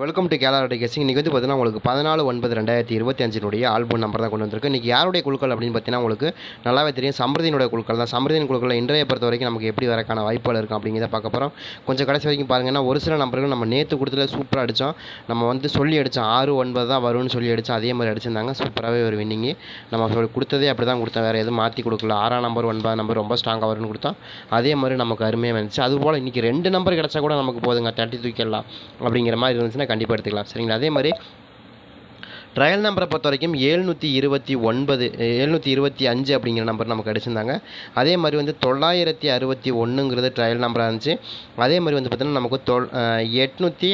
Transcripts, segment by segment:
Welcome to கேலாரோட கேசிங் இன்றைக்கி வந்து பார்த்தீங்கன்னா உங்களுக்கு பதினாலு ஒன்பது ரெண்டாயிரத்தி இருபத்தி அஞ்சினுடைய ஆல்பம் நம்பர் தான் கொண்டு வந்திருக்கு. இன்றைக்கி யாருடைய குழுக்கள் அப்படின்னு பார்த்தீங்கன்னா உங்களுக்கு நல்லாவே தெரியும். சம்பிரதியினுடைய குழுக்கள் தான். சம்பிரதியின் குழுக்கள் இன்றைய பொறுத்த வரைக்கும் நமக்கு எப்படி வரக்கான வாய்ப்புகள் இருக்கும் அப்படிங்கிறத பார்க்க போகிறோம் கொஞ்சம் கடைசி வரைக்கும் பாருங்கன்னா ஒரு சில நம்பர்கள் நம்ம நேற்று கொடுத்துல சூப்பராக அடித்தோம் நம்ம வந்து சொல்லி அடித்தோம் ஆறு ஒன்பது தான் வரும்னு சொல்லி அடித்தோம் அதே மாதிரி அடிச்சிருந்தாங்க. சூப்பராகவே ஒரு வின்னிங்கு நம்ம சொல்லி கொடுத்ததே அப்படி தான் கொடுத்தோம். வேறு எதுவும் மாற்றி கொடுக்கல. ஆறாம் நம்பர் ஒன்பதாம் நம்பர் ரொம்ப ஸ்ட்ராங்காக வரும்னு கொடுத்தோம். அதே மாதிரி நமக்கு அருமையாக வந்துச்சு. அதுபோல் இன்றைக்கி ரெண்டு நம்பர் கிடச்சா கூட நமக்கு போதுங்க. தட்டி தூக்கிடலாம் அப்படிங்கிற மாதிரி இருந்துச்சுன்னா கண்டிப்பாக எடுத்துக்கலாம். சரிங்களா? அதே மாதிரி ட்ரையல் நம்பரை பொறுத்த வரைக்கும் ஏழ்நூற்றி இருபத்தி ஒன்பது எழுநூற்றி இருபத்தி அஞ்சு அப்படிங்கிற நம்பர் நமக்கு அடிச்சிருந்தாங்க. அதே மாதிரி வந்து தொள்ளாயிரத்தி அறுபத்தி ஒன்றுங்கிறது ட்ரையல் நம்பராக இருந்துச்சு. அதே மாதிரி வந்து பார்த்திங்கன்னா நமக்கு தொ எட்நூற்றி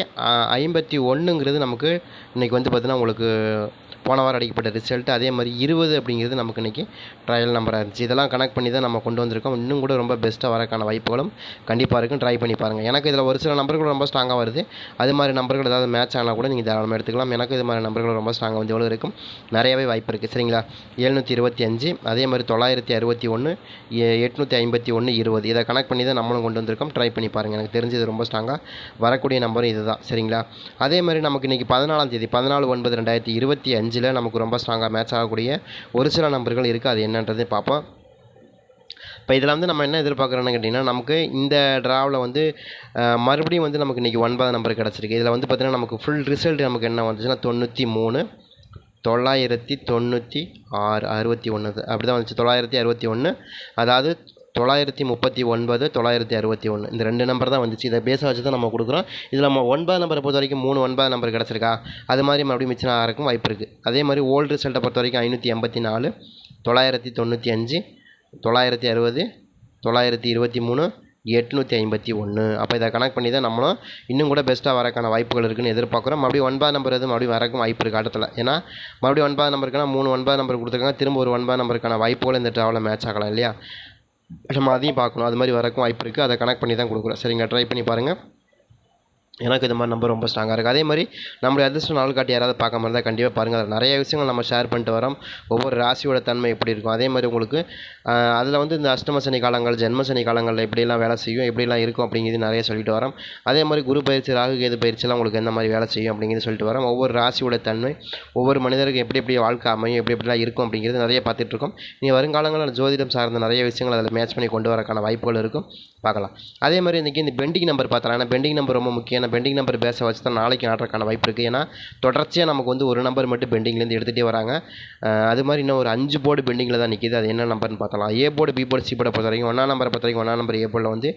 ஐம்பத்தி ஒன்றுங்கிறது நமக்கு இன்றைக்கி வந்து பார்த்திங்கன்னா உங்களுக்கு போன வாரம் அடிக்கப்பட்ட ரிசல்ட் அதே மாதிரி இருபது அப்படிங்கிறது நமக்கு இன்றைக்கி ட்ரையல் நம்பராக இருந்துச்சு. இதெல்லாம் கனெக்ட் பண்ணி தான் நம்ம கொண்டு வந்திருக்கோம். இன்னும் கூட ரொம்ப பெஸ்ட்டாக வரக்கான வாய்ப்புகளும் கண்டிப்பாக இருக்கும். ட்ரை பண்ணி பாருங்கள் எனக்கு இதில் ஒரு சில நம்பர்கள் ரொம்ப ஸ்ட்ராங்காக வருது. அது மாதிரி நம்பர்கள் ஏதாவது மேட்ச் ஆனால் கூட நீங்கள் தாராளமாக எடுத்துக்கலாம். எனக்கு இது மாதிரி நம்பர்கள் ரொம்ப ஸ்ட்ராங்காக வந்து எவ்வளோ இருக்கும்? நிறையவே வாய்ப்பு இருக்குது சரிங்களா? எழுநூற்றி இருபத்தி அஞ்சு அதே மாதிரி தொள்ளாயிரத்தி அறுபத்தி ஒன்று எட்நூற்றி ஐம்பத்தி ஒன்று இருபது. இதை கனெக்ட் பண்ணி தான் நம்மளும் கொண்டு வந்திருக்கோம். ட்ரை பண்ணி பாருங்கள் எனக்கு தெரிஞ்சது ரொம்ப ஸ்ட்ராங்காக வரக்கூடிய நம்பரும் இது தான் சரிங்களா? அதே மாதிரி நமக்கு இன்றைக்கி பதினாலாம் தேதி பதினாலு ஒன்பது ரெண்டாயிரத்தி இருபத்தி அஞ்சு அஞ்சில் நமக்கு ரொம்ப ஸ்ட்ராங்காக மேட்ச் ஆகக்கூடிய ஒரு சில நம்பர்கள் இருக்குது அது என்னன்றது பார்ப்போம். இப்போ இதில் வந்து நம்ம என்ன எதிர்பார்க்குறோன்னு கேட்டிங்கன்னா நமக்கு இந்த ட்ராவில் வந்து மறுபடியும் வந்து நமக்கு இன்றைக்கி ஒன்பதாம் நம்பர் கிடச்சிருக்கு. இதில் வந்து பார்த்திங்கன்னா நமக்கு ஃபுல் ரிசல்ட் நமக்கு என்ன வந்துச்சுன்னா தொண்ணூற்றி மூணு தொள்ளாயிரத்தி தொண்ணூற்றி ஆறு அறுபத்தி ஒன்று அப்படி தான் வந்துச்சு. தொள்ளாயிரத்தி அறுபத்தி ஒன்று அதாவது தொள்ளாயிரத்தி முப்பத்தி ஒன்பது தொள்ளாயிரத்தி அறுபத்தி ஒன்று இந்த ரெண்டு நம்பர் தான் வந்துச்சு. இதை பேச வச்சு தான் நம்ம கொடுக்குறோம். இதில் நம்ம ஒன்பது நம்பரை பொறுத்த வரைக்கும் மூணு ஒன்பது நம்பர் கிடச்சிருக்கா? அது மாதிரி மறுபடியும் மிச்சம் ஆகிறக்கும் வாய்ப்பு இருக்குது அதே மாதிரி ஓல்டு ரிசல்ட்டை பொறுத்த வரைக்கும் ஐநூற்றி எண்பத்தி நாலு தொள்ளாயிரத்தி தொண்ணூற்றி அஞ்சு தொள்ளாயிரத்தி அறுபது தொள்ளாயிரத்தி இருபத்தி மூணு எட்நூற்றி ஐம்பத்தி ஒன்று அப்போ இதை கனெக்ட் பண்ணி தான் நம்மளும் இன்னும் கூட பெஸ்ட்டாக வரக்கான வாய்ப்புகள் இருக்குன்னு எதிர்பார்க்குறோம். மறுபடியும் ஒன்பது நம்பர் எதுவும் மறுபடியும் வரக்கும் வாய்ப்பு இருக்குது அடுத்தல. ஏன்னா மறுபடியும் ஒன்பது நம்பருக்குன்னா மூணு ஒன்பது நம்பர் கொடுத்துருக்காங்க. திரும்ப ஒரு ஒன்பது நம்பருக்கான வாய்ப்புகள் இந்த ட்ராவலில் மேட்ச் ஆகலாம் இல்லையா? நம்ம அதையும் பார்க்கணும். அது மாதிரி வரக்கும் வாய்ப்பு இருக்குது அதை கனெக்ட் பண்ணி தான் கொடுக்குறோம். சரிங்க ட்ரை பண்ணி பாருங்கள் எனக்கு இது மாதிரி நம்பர் ரொம்ப ஸ்ட்ராங்காக இருக்குது அதே மாதிரி நம்மளுடைய அதிர்ஷ்ட நாள் காட்டி யாராவது பார்க்க மாதிரி தான் கண்டிப்பாக பாருங்கள் அதில் நிறைய விஷயங்கள் நம்ம ஷேர் பண்ணிட்டு வரோம். ஒவ்வொரு ராசியோட தன்மை எப்படி இருக்கும்? அதே மாதிரி உங்களுக்கு அதில் வந்து இந்த அஷ்டம சனி காலங்கள் ஜென்ம சனி காலங்களில் எப்படிலாம் வேலை செய்யும் எப்படிலாம் இருக்கும் அப்படிங்கிறது நிறைய சொல்லிட்டு வரோம். அதே மாதிரி குரு பயிற்சி ராகு கேது பயிற்சியெலாம் உங்களுக்கு எந்த மாதிரி வேலை செய்யும் அப்படிங்கிறது சொல்லிட்டு வரோம். ஒவ்வொரு ராசியோட தன்மை ஒவ்வொரு மனிதருக்கும் எப்படி எப்படி வாழ்க்கை அமையும் எப்படி எப்படிலாம் இருக்கும் அப்படிங்கிறது நிறைய பார்த்துட்ருக்கோம் நீ வருங்காலங்களில் ஜோதிடம் சார்ந்த நிறைய விஷயங்கள் அதில் மேட்ச் பண்ணி கொண்டு வரக்கான வாய்ப்புகள் இருக்கும். பார்க்கலாம். அதே மாதிரி இன்றைக்கி இந்த பெண்டிங் நம்பர் பார்த்தலாம் ஏன்னா பெண்டிங் நம்பர் ரொம்ப முக்கியம். ஏன்னா பெண்டிங் நம்பர் பேச வச்சு தான் நாளைக்கு ஆடுறதுக்கான வாய்ப்பு இருக்குது ஏன்னா தொடர்ச்சியாக நமக்கு வந்து ஒரு நம்பர் மட்டும் பெண்டிங்லேருந்து எடுத்துகிட்டே வராங்க. அது மாதிரி இன்னும் ஒரு அஞ்சு போர்டு பெண்டிங்கில் தான் நிற்கிது அது என்ன நம்பர்னு பார்த்தலாம் A board B board C போர்டை பொறுத்த வரைக்கும் ஒன்றா நம்பரை பொறுத்த வரைக்கும் ஒன்றா நம்பர் ஏ போர்டில் வந்து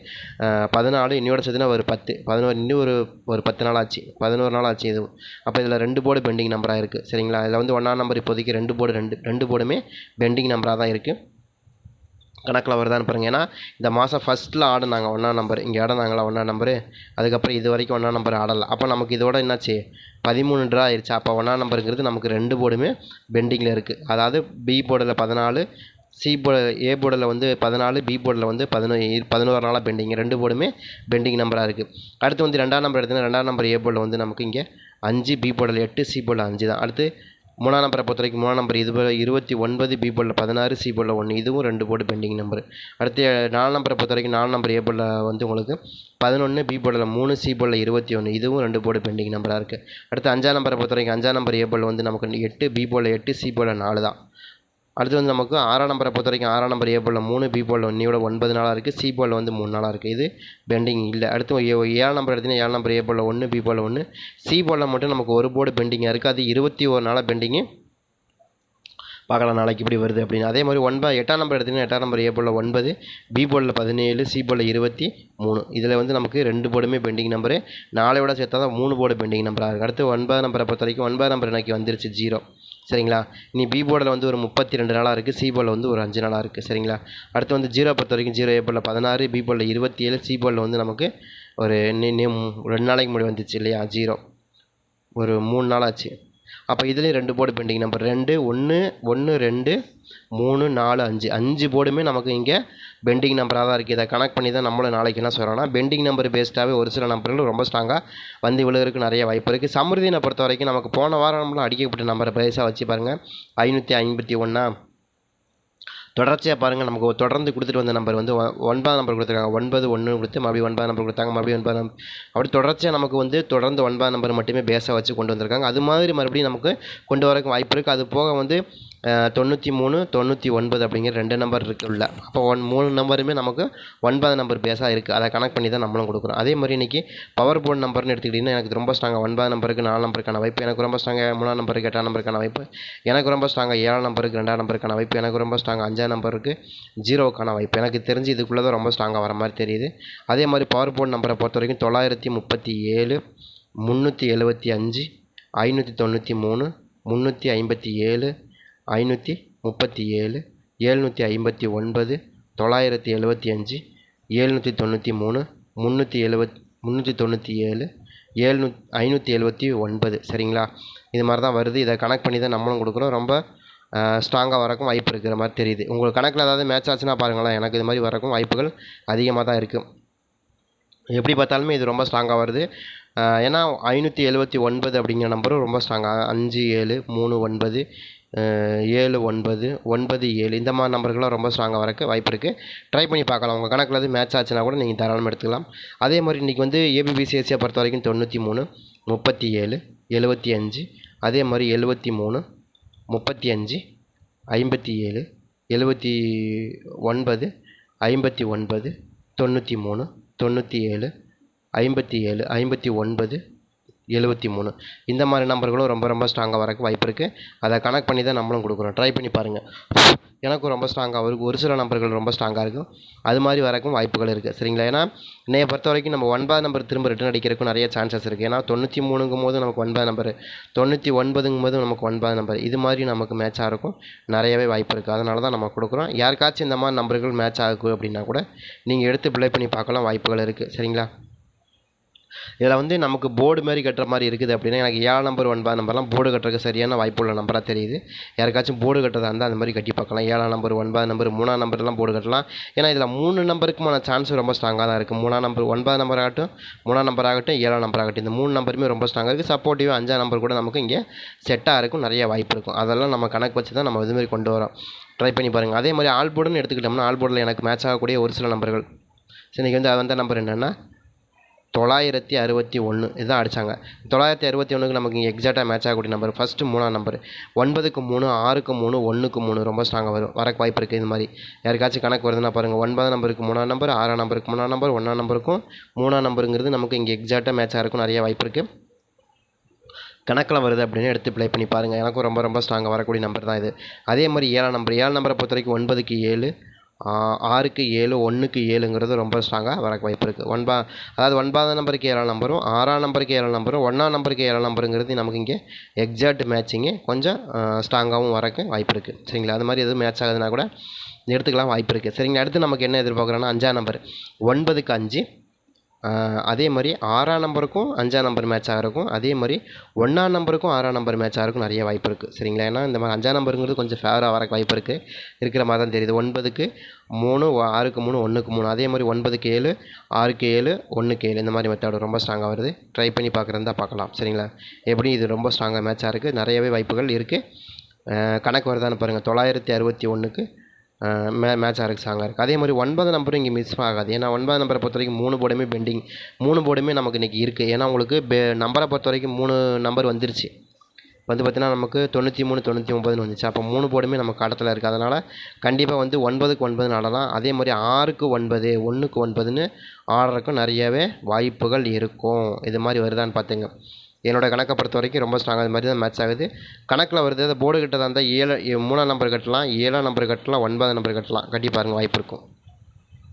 பதினாலு இன்னோட சேர்த்துனா ஒரு பத்து. பதினோரு இன்னும் ஒரு ஒரு பத்து நாள் ஆச்சு. பதினோரு நாள் ஆச்சு இது அப்போ இதில் ரெண்டு போர்டு பெண்டிங் நம்பராக இருக்குது சரிங்களா? இதில் வந்து ஒன்றா நம்பர் இப்போதைக்கு ரெண்டு போர்டு ரெண்டு ரெண்டு போர்டுமே பெண்டிங் நம்பராக தான் இருக்குது கணக்கில் வருதான்னு பாருங்க. ஏன்னா இந்த மாதம் ஃபஸ்ட்டில் ஆடினாங்க ஒன்றா நம்பர் இங்கே ஆடினாங்களா ஒன்றா நம்பரு அதுக்கப்புறம் இது வரைக்கும் ஒன்றா நம்பர் ஆடலை. அப்போ நமக்கு இதோட என்னாச்சு? பதிமூணு ட்ரா ஆயிடுச்சு அப்போ ஒன்றா நம்பருங்கிறது நமக்கு ரெண்டு போர்டுமே பெண்டிங்கில் இருக்குது அதாவது பி போர்டில் பதினாலு சி போர்டு ஏ போர்டில் வந்து பதினாலு பி போர்டில் வந்து பதினோ பதினோரு நாளாக பெண்டிங் ரெண்டு போர்டுமே பெண்டிங் நம்பராக இருக்குது அடுத்து வந்து ரெண்டாம் நம்பர் எடுத்தீங்கன்னா ரெண்டாம் நம்பர் ஏ போர்டில் வந்து நமக்கு இங்கே அஞ்சு பி போர்டில் எட்டு சி போர்டில் அஞ்சு தான். அடுத்து மூணாம் நம்பரை பொறுத்த வரைக்கும் மூணாம் நம்பர் இது இருபத்தி ஒன்பது பி போலில் பதினாறு சி போலில் ஒன்று. இதுவும் ரெண்டு போர்டு பெண்டிங் நம்பர். அடுத்து நாலு நம்பரை பொறுத்த வரைக்கும் நாலு நம்பர் ஏ போலில் வந்து உங்களுக்கு பதினொன்று பி போலில் மூணு சி போலில் இருபத்தி ஒன்று. இதுவும் ரெண்டு போர்டு பெண்டிங் நம்பராக இருக்குது அடுத்து அஞ்சாம் நம்பரை பொறுத்த வரைக்கும் அஞ்சாம் நம்பர் ஏ போர்டில் வந்து நமக்கு எட்டு பி போலில் எட்டு சி போலில் நாலு தான். அடுத்து வந்து நமக்கு ஆறாம் நம்பரை பொறுத்த வரைக்கும் ஆறாம் நம்பர் ஏ போலில் மூணு பி போலில் ஒன்றையோட ஒன்பது நாளாக இருக்குது சி போலில் வந்து மூணு நாளாக இருக்குது இது பெண்டிங் இல்லை அடுத்து ஏ ஏழாம் நம்பர் எடுத்திங்கன்னா ஏழாம் நம்பர் ஏ போலில் ஒன்று பி போலில் ஒன்று சி போலில் மட்டும் நமக்கு ஒரு போர்டு பெண்டிங்காக இருக்குது அது இருபத்தி ஒரு நாளாக பெண்டிங்கு பார்க்கலாம் நாளைக்கு இப்படி வருது அப்படின்னு அதே மாதிரி ஒன்பது எட்டாம் நம்பர் எடுத்திங்கன்னா எட்டாம் நம்பர் ஏ போலில் ஒன்பது பி போலில் பதினேழு சி போலில் இருபத்தி மூணு இதில் வந்து நமக்கு ரெண்டு போர்டுமே பெண்டிங் நம்பரு நாளையோட சேர்த்தா தான் மூணு போர்டு பெண்டிங் நம்பராக இருக்குது அடுத்து ஒன்பது நம்பரை பொறுத்த வரைக்கும் ஒன்பது நம்பர் எனக்கு வந்துருச்சு ஜீரோ சரிங்களா? இனி பி போர்டில் வந்து ஒரு முப்பத்தி ரெண்டு நாளாக இருக்குது சி போர்டில் வந்து ஒரு அஞ்சு நாளாக இருக்குது சரிங்களா? அடுத்து வந்து ஜீரோ பொறுத்த வரைக்கும் ஜீரோ ஏ போர்டில் பதினாறு பி போர்டில் இருபத்தி ஏழு சி போர்டில் வந்து நமக்கு ஒரு இன்னும் ரெண்டு நாளைக்கு முன்னாடி வந்துச்சு இல்லையா? ஜீரோ ஒரு மூணு நாள் ஆச்சு. அப்போ இதுலேயும் ரெண்டு போர்டு பெண்டிங் நம்பர் ரெண்டு ஒன்று ஒன்று ரெண்டு மூணு நாலு அஞ்சு. அஞ்சு போர்டுமே நமக்கு இங்கே பெண்டிங் நம்பராக தான் இருக்குது இதை கனெக்ட் பண்ணி தான் நம்மளும் நாளைக்கு என்ன சொல்கிறோன்னா பெண்டிங் நம்பர் பேஸ்டாகவே ஒரு சில நம்பர்கள் ரொம்ப ஸ்ட்ராங்காக வந்து விழுகிறதுக்கு நிறைய வாய்ப்பு இருக்குது சமிருதினை பொறுத்த வரைக்கும் நமக்கு போன வாரம் நம்மளும் அடிக்கப்பட்ட நம்பரை பேஸாக வச்சு பாருங்கள் ஐநூற்றி ஐம்பத்தி ஒன்றா தொடர்ச்சியாக பாருங்கள் நமக்கு தொடர்ந்து கொடுத்துட்டு வந்த நம்பர் வந்து ஒன்பதாம் நம்பர் கொடுத்துருக்காங்க. ஒன்பது ஒன்று கொடுத்து மறுபடியும் ஒன்பதாம் நம்பர் கொடுத்தாங்க மறுபடியும் ஒன்பதாம் நம்பர் அப்படி தொடர்ச்சியாக நமக்கு வந்து தொடர்ந்து ஒன்பதாம் நம்பர் மட்டுமே பேஸாக வச்சு கொண்டு வந்திருக்காங்க. அது மாதிரி மறுபடியும் நமக்கு கொண்டு வரக்கு வாய்ப்பு இருக்குது அது போக வந்து தொண்ணூற்றி மூணு தொண்ணூற்றி ஒன்பது அப்படிங்கிற ரெண்டு நம்பர் இருக்கு உள்ள அப்போ ஒன் மூணு நம்பருமே நமக்கு ஒன்பது நம்பர் பேஸாக இருக்குது அதை கனெக்ட் பண்ணி தான் நம்மளும் கொடுக்குறோம் அதே மாதிரி இன்றைக்கி பவர் போர்டு நம்பர்னு எடுத்துக்கிட்டிங்கன்னா எனக்கு ரொம்ப ஸ்ட்ராங்காக ஒன்பது நம்பருக்கு நாலு நம்பருக்கான வாய்ப்பு எனக்கு ரொம்ப ஸ்ட்ராங்காக மூணாம் நம்பருக்கு எட்டாம் நம்பருக்கான வாய்ப்பு எனக்கு ரொம்ப ஸ்ட்ராங்காக ஏழாம் நம்பருக்கு ரெண்டாம் நம்பருக்கான வாய்ப்பு எனக்கு ரொம்ப ஸ்ட்ராங்காக அஞ்சாம் நம்பருக்கு ஜீரோவுக்கான வாய்ப்பு. எனக்கு தெரிஞ்சு இதுக்குள்ளே தான் ரொம்ப ஸ்ட்ராங்காக வர மாதிரி தெரியுது. அதே மாதிரி பவர் போர்டு நம்பரை பொறுத்த வரைக்கும் தொள்ளாயிரத்தி முப்பத்தி ஏழு முந்நூற்றி எழுபத்தி அஞ்சு ஐநூற்றி தொண்ணூற்றி மூணு முந்நூற்றி ஐம்பத்தி ஏழு ஐநூற்றி முப்பத்தி ஏழு ஏழ்நூற்றி ஐம்பத்தி ஒன்பது தொள்ளாயிரத்தி எழுபத்தி அஞ்சு ஏழ்நூற்றி தொண்ணூற்றி மூணு முந்நூற்றி எழுபத் முந்நூற்றி தொண்ணூற்றி ஏழு ஏழ்நூத் ஐநூற்றி எழுபத்தி ஒன்பது. சரிங்களா? இது மாதிரி தான் வருது. இதை கனெக்ட் பண்ணி தான் நம்மளும் கொடுக்குறோம் ரொம்ப ஸ்ட்ராங்காக வரக்கும் வாய்ப்பு இருக்கிற மாதிரி தெரியுது. உங்களுக்கு கணக்கில் ஏதாவது மேட்ச் ஆச்சுன்னா பாருங்களேன். எனக்கு இது மாதிரி வரக்கும் வாய்ப்புகள் அதிகமாக தான் இருக்குது எப்படி பார்த்தாலுமே இது ரொம்ப ஸ்ட்ராங்காக வருது. ஏன்னா ஐநூற்றி எழுபத்தி ஒன்பது அப்படிங்கிற நம்பரும் ரொம்ப ஸ்ட்ராங்காக அஞ்சு ஏழு மூணு ஒன்பது ஏழு ஒன்பது ஒன்பது ஏழு. இந்த மாதிரி நம்பர்கள்லாம் ரொம்ப ஸ்ட்ராங்காக வரக்கு வாய்ப்பு இருக்குது ட்ரை பண்ணி பார்க்கலாம். உங்கள் கணக்கில் எது மேட்ச் ஆச்சுன்னா கூட நீங்கள் தாராளமாக எடுத்துக்கலாம். அதே மாதிரி இன்றைக்கி வந்து ஏபிபிசிஎஸ்சியை பொறுத்த வரைக்கும் தொண்ணூற்றி மூணு முப்பத்தி ஏழு எழுபத்தி அஞ்சு. அதே மாதிரி எழுபத்தி மூணு முப்பத்தி அஞ்சு ஐம்பத்தி ஏழு எழுபத்தி ஒன்பது ஐம்பத்தி ஒன்பது தொண்ணூற்றி மூணு தொண்ணூற்றி ஏழு ஐம்பத்தி ஏழு ஐம்பத்தி ஒன்பது எழுபத்தி மூணு. இந்த மாதிரி நம்பர்களும் ரொம்ப ரொம்ப ஸ்ட்ராங்காக வரக்கு வாய்ப்பு இருக்குது அதை கனெக்ட் பண்ணி தான் நம்மளும் கொடுக்குறோம். ட்ரை பண்ணி பாருங்கள் எனக்கும் ரொம்ப ஸ்ட்ராங்காக இருக்கும் ஒரு சில நம்பர்கள் ரொம்ப ஸ்ட்ராங்காக இருக்கும். அது மாதிரி வரக்கும் வாய்ப்புகள் இருக்குது சரிங்களா? ஏன்னா என்னைய பொறுத்த வரைக்கும் நம்ம ஒன்பது நம்பர் திரும்ப ரிட்டர்ன் அடிக்கிறதுக்கும் நிறைய சான்சஸ் இருக்குது ஏன்னா தொண்ணூற்றி மூணுங்கும் போது நமக்கு ஒன்பது நம்பர் தொண்ணூற்றி ஒன்பதுங்கும் போது நமக்கு ஒன்பது நம்பர் இது மாதிரி நமக்கு மேட்சாக இருக்கும். நிறையவே வாய்ப்பு இருக்குது அதனால தான் நம்ம கொடுக்குறோம். யாருக்காச்சும் இந்த மாதிரி நம்பர்கள் மேட்ச் ஆகும் அப்படின்னா கூட நீங்கள் எடுத்து பிளே பண்ணி பார்க்கலாம் வாய்ப்புகள் இருக்குது சரிங்களா? இதில் வந்து நமக்கு போர்டு மாதிரி கட்டுற மாதிரி இருக்குது அப்படின்னா எனக்கு ஏழு நம்பர் ஒன்பது நம்பர்லாம் போர்டு கட்டுறதுக்கு சரியான வாய்ப்பு உள்ள நம்பராக தெரியுது. யாருக்காச்சும் போர்டு கட்டுறதா இருந்தால் அந்த மாதிரி கட்டி பார்க்கலாம். ஏழாம் நம்பர் ஒன்பது நம்பர் மூணாம் நம்பர்லாம் போர்டு கட்டலாம். ஏன்னா இதில் மூணு நம்பருக்குமான சான்ஸ் ரொம்ப ஸ்ட்ராங்காக தான் இருக்குது மூணாம் நம்பர் ஒன்பது நம்பர் ஆகட்டும் மூணாம் நம்பர் ஆகட்டும் ஏழாம் நம்பர் ஆகட்டும். இந்த மூணு நம்பருமே ரொம்ப ஸ்ட்ராங்காக இருக்குது சப்போர்ட்டிவ் அஞ்சாம் நம்பர் கூட நமக்கு இங்கே செட்டாக இருக்கும் நிறைய வாய்ப்பு இருக்கும். அதெல்லாம் நம்ம கணக்கு வச்சு தான் நம்ம இதுமாரி கொண்டு வரோம். ட்ரை பண்ணி பாருங்கள் அதே மாதிரி ஆல் போர்டுன்னு எடுத்துக்கிட்டோம்னா ஆல் போர்டில் எனக்கு மேட்ச் ஆகக்கூடிய ஒரு சில நம்பர்கள். ஸோ இன்றைக்கி வந்து அது வந்த நம்பர் என்னென்னா தொள்ளாயிரத்தி அறுபத்தி ஒன்று இதுதான் அடித்தாங்க தொள்ளாயிரத்தி அறுபத்தி ஒன்றுக்கு நமக்கு இங்கே எக்ஸாக்டாக மேட்ச் ஆகக்கூடிய நம்பர் ஃபஸ்ட்டு மூணாம் நம்பர் ஒன்பதுக்கு மூணு ஆறுக்கு மூணு ஒன்றுக்கு மூணு ரொம்ப ஸ்ட்ராங்காக வரும். வரக்கு வாய்ப்பு இருக்குது இது மாதிரி. யாருக்காச்சும் கணக்கு வருதுன்னா பாருங்கள் ஒன்பதாம் நம்பருக்கு மூணாம் நம்பர் ஆறாம் நம்பருக்கு மூணாம் நம்பர் ஒன்றாம் நம்பருக்கும் மூணாம் நம்பருங்கிறது நமக்கு இங்கே எக்ஸாக்டாக மேட்ச் இருக்கும் நிறைய வாய்ப்பு இருக்குது கணக்கில் வருது அப்படின்னு எடுத்து ப்ளே பண்ணி பாருங்கள் எனக்கும் ரொம்ப ரொம்ப ஸ்ட்ராங்காக வரக்கூடிய நம்பர் தான் இது. அதே மாதிரி ஏழாம் நம்பர் ஏழாம் நம்பரை பொறுத்த வரைக்கும் ஒன்பதுக்கு ஏழு ஆறுக்கு ஏழு ஒன்றுக்கு ஏழுங்கிறது ரொம்ப ஸ்ட்ராங்காக வரக்கு வாய்ப்பு இருக்குது ஒன்பா அதாவது ஒன்பதாம் நம்பருக்கு ஏழாம் நம்பரும் ஆறாம் நம்பருக்கு ஏழாம் நம்பரும் ஒன்றாம் நம்பருக்கு ஏழாம் நம்பருங்கிறது நமக்கு இங்கே எக்ஸாக்ட் மேட்சிங்கு கொஞ்சம் ஸ்ட்ராங்காகவும் வரக்கு வாய்ப்பு இருக்குது சரிங்களா? அது மாதிரி எதுவும் மேட்ச் ஆகுதுன்னா கூட எடுத்துக்கலாம் வாய்ப்பு இருக்குது சரிங்களா? அடுத்து நமக்கு என்ன எதிர்பார்க்குறோன்னா அஞ்சாம் நம்பர் ஒன்பதுக்கு அஞ்சு அதே மாதிரி ஆறாம் நம்பருக்கும் அஞ்சாம் நம்பர் மேட்ச் இருக்கும் அதே மாதிரி ஒன்றாம் நம்பருக்கும் ஆறாம் நம்பர் மேட்சாக இருக்கும் நிறைய வாய்ப்பு இருக்குது சரிங்களா? ஏன்னா இந்த மாதிரி அஞ்சாம் நம்பருங்கிறது கொஞ்சம் ஃபேவராக வரக்கு வாய்ப்பு இருக்குது இருக்கிற மாதிரி தான் தெரியுது. ஒன்பதுக்கு மூணு ஆறுக்கு மூணு ஒன்றுக்கு மூணு. அதே மாதிரி ஒன்பதுக்கு ஏழு ஆறுக்கு ஏழு ஒன்றுக்கு ஏழு. இந்த மாதிரி மெத்தட் ரொம்ப ஸ்ட்ராங்காக வருது. ட்ரை பண்ணி பார்க்குறதா பார்க்கலாம். சரிங்களா? எப்படி இது ரொம்ப ஸ்ட்ராங்காக மேட்சாக இருக்குது நிறையவே வாய்ப்புகள் இருக்குது கணக்கு வருதான்னு பாருங்கள் தொள்ளாயிரத்தி அறுபத்தி ஒன்றுக்கு மே மேட்ச் ஆகிறதுக்கு சாங்காக இருக்குது அதே மாதிரி ஒன்பது நம்பரும் இங்கே மிஸ் ஆகாது. ஏன்னா ஒன்பது நம்பரை பொறுத்த வரைக்கும் மூணு போர்டுமே பெண்டிங் மூணு போர்டுமே நமக்கு இன்றைக்கி இருக்குது ஏன்னா உங்களுக்கு பெ நம்பரை பொறுத்த வரைக்கும் மூணு நம்பர் வந்துருச்சு. வந்து பார்த்தீங்கன்னா நமக்கு தொண்ணூற்றி மூணு தொண்ணூற்றி ஒம்பதுன்னு வந்துச்சு. அப்போ மூணு போர்டுமே நம்ம கடத்தில் இருக்குது அதனால் கண்டிப்பாக வந்து ஒன்பதுக்கு ஒன்பதுன்னு ஆடலாம் அதே மாதிரி ஆறுக்கு ஒன்பது ஒன்றுக்கு ஒன்பதுன்னு ஆடுறதுக்கும் நிறையவே வாய்ப்புகள் இருக்கும். இது மாதிரி வருதான்னு பார்த்துங்க என்னோட கணக்கை பொறுத்த வரைக்கும் ரொம்ப ஸ்ட்ராங்காக அது மாதிரி தான் மேட்ச் ஆகுது. கணக்கில் வருது அந்த போர்டு கிட்ட தான் இருந்தால் ஏழு ஏ- மூணாம் நம்பர் கட்டலாம் ஏழாம் நம்பர் கட்டலாம் ஒன்பதாம் நம்பர் கட்டலாம். கட்டி பாருங்கள் வாய்ப்பு இருக்கும்.